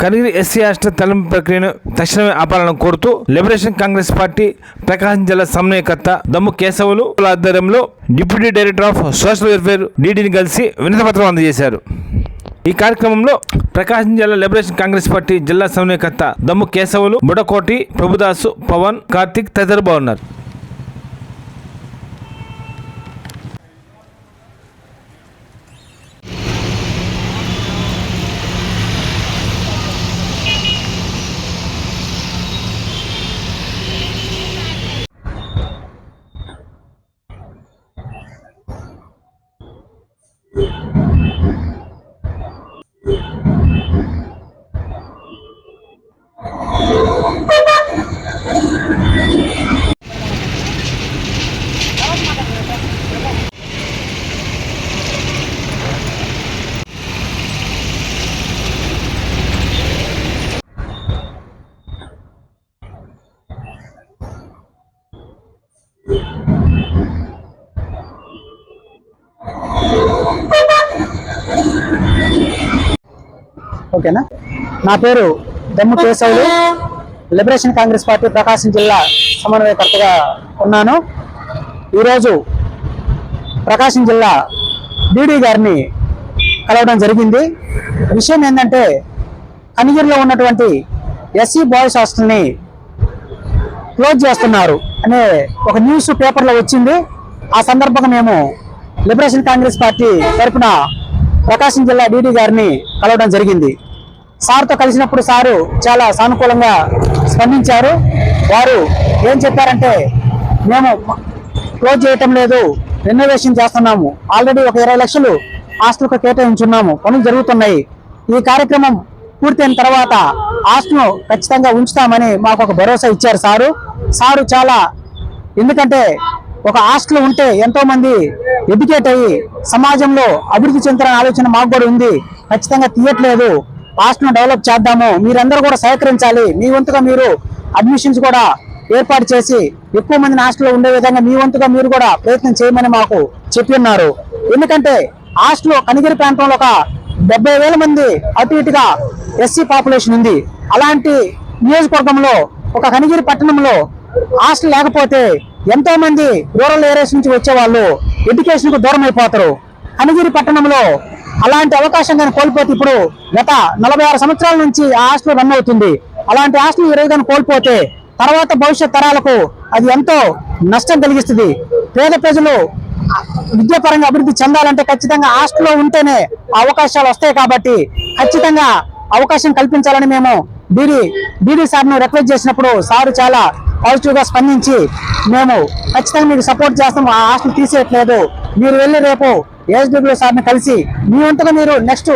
Kanigiri SC hostel తరలింపు ప్రక్రియను తక్షణమే ఆపాలని కోరుతూ లిబరేషన్ కాంగ్రెస్ పార్టీ ప్రకాశం జిల్లా సమన్వయకర్త దమ్ము కేశవులు ఆధ్వర్యంలో deputy director of social welfare డీడీని కలిసి వినతిపత్రం అందజేశారు. ఈ కార్యక్రమంలో ప్రకాశం జిల్లా లిబరేషన్ కాంగ్రెస్ పార్టీ జిల్లా సమన్వయకర్త దమ్ము కేశవులు బుడకోటి ప్రభుదాసు పవన్ కార్తిక్ తదితరులు బాగున్నారు ఓకేనా? నా పేరు దమ్ము కేశవులు. లిబరేషన్ కాంగ్రెస్ పార్టీ ప్రకాశం జిల్లా సమన్వయకర్తగా ఉన్నాను. ఈరోజు ప్రకాశం జిల్లా డీడీ గారిని కలవడం జరిగింది. విషయం ఏంటంటే కనిగిరిలో ఉన్నటువంటి ఎస్సీ బాయ్స్ హాస్టల్ని క్లోజ్ చేస్తున్నారు. అనే ఒక న్యూస్ పేపర్లో వచ్చింది. ఆ సందర్భంగా మేము లిబరేషన్ కాంగ్రెస్ పార్టీ తరఫున ప్రకాశం జిల్లా డీడీ గారిని కలవడం జరిగింది. సార్తో కలిసినప్పుడు సారు చాలా సానుకూలంగా స్పందించారు. వారు ఏం చెప్పారంటే మేము క్లోజ్ చేయటం లేదు రెనోవేషన్ చేస్తున్నాము. ఆల్రెడీ ఒక ఇరవై లక్షలు హాస్టల్కు కేటాయించున్నాము. పనులు జరుగుతున్నాయి. ఈ కార్యక్రమం పూర్తయిన తర్వాత హాస్టల్ను ఖచ్చితంగా ఉంచుతామని మాకు ఒక భరోసా ఇచ్చారు సారు. సారు చాలా ఎందుకంటే ఒక హాస్టల్ ఉంటే ఎంతోమంది ఎడ్యుకేట్ అయ్యి సమాజంలో అభివృద్ధి చెందుతున్న ఆలోచన మాకు కూడా ఉంది. ఖచ్చితంగా తీయట్లేదు. హాస్టల్ను డెవలప్ చేద్దాము. మీరందరూ కూడా సహకరించాలి. మీ వంతుగా మీరు అడ్మిషన్స్ కూడా ఏర్పాటు చేసి ఎక్కువ మంది హాస్టల్లో ఉండే విధంగా మీ వంతుగా మీరు కూడా ప్రయత్నం చేయమని మాకు చెప్పి ఉన్నారు. ఎందుకంటే హాస్టల్ కనిగిరి ప్రాంతంలో ఒక డెబ్బై వేల మంది అటు ఇటుగా ఎస్సీ పాపులేషన్ ఉంది. అలాంటి నియోజకవర్గంలో ఒక కనిగిరి పట్టణంలో హాస్టల్ లేకపోతే ఎంతో మంది రూరల్ ఏరియాస్ నుంచి వచ్చే వాళ్ళు ఎడ్యుకేషన్కు దూరం అయిపోతారు. కనిగిరి పట్టణంలో అలాంటి అవకాశం కానీ కోల్పోతే ఇప్పుడు గత నలభై ఆరు సంవత్సరాల నుంచి ఆ హాస్టల్ రన్ అవుతుంది. అలాంటి హాస్టల్ ఈరోజు కానీ కోల్పోతే తర్వాత భవిష్యత్ తరాలకు అది ఎంతో నష్టం కలిగిస్తుంది. పేద ప్రజలు విద్యాపరంగా అభివృద్ధి చెందాలంటే ఖచ్చితంగా హాస్టల్లో ఉంటేనే ఆ అవకాశాలు వస్తాయి కాబట్టి ఖచ్చితంగా అవకాశం కల్పించాలని మేము బీడీ బీడీ సార్ను రిక్వెస్ట్ చేసినప్పుడు సారు చాలా పాజిటివ్గా స్పందించి మేము ఖచ్చితంగా మీకు సపోర్ట్ చేస్తాం ఆ హాస్టల్ తీసేయట్లేదు. మీరు వెళ్ళి రేపు ఏఎస్డబ్ల్యూ సార్ని కలిసి మీ వంతుగా మీరు నెక్స్ట్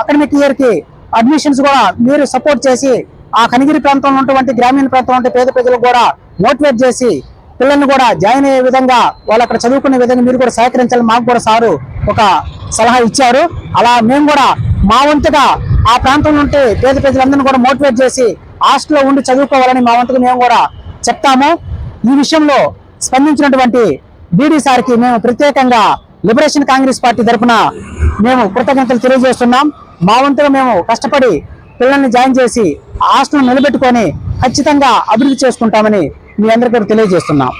అకాడమిక్ ఇయర్కి అడ్మిషన్స్ కూడా మీరు సపోర్ట్ చేసి ఆ కనిగిరి ప్రాంతంలో ఉన్నటువంటి గ్రామీణ ప్రాంతంలో ఉండే పేద ప్రజలకు కూడా మోటివేట్ చేసి పిల్లల్ని కూడా జాయిన్ అయ్యే విధంగా వాళ్ళు అక్కడ చదువుకునే విధంగా మీరు కూడా సహకరించాలి మాకు కూడా సారు ఒక సలహా ఇచ్చారు. అలా మేము కూడా మా వంతుగా ఆ ప్రాంతంలో ఉంటే పేద ప్రజలందరినీ కూడా మోటివేట్ చేసి హాస్టల్లో ఉండి చదువుకోవాలని మా వంతుగా మేము కూడా చెప్తాము. ఈ విషయంలో స్పందించినటువంటి బీడీ సార్కి మేము ప్రత్యేకంగా లిబరేషన్ కాంగ్రెస్ పార్టీ తరఫున మేము కృతజ్ఞతలు తెలియజేస్తున్నాం. మా వంతుగా మేము కష్టపడి పిల్లల్ని జాయిన్ చేసి హాస్టల్ నిలబెట్టుకొని ఖచ్చితంగా అభివృద్ధి చేసుకుంటామని మీ అందరికీ తెలియజేస్తున్నాం.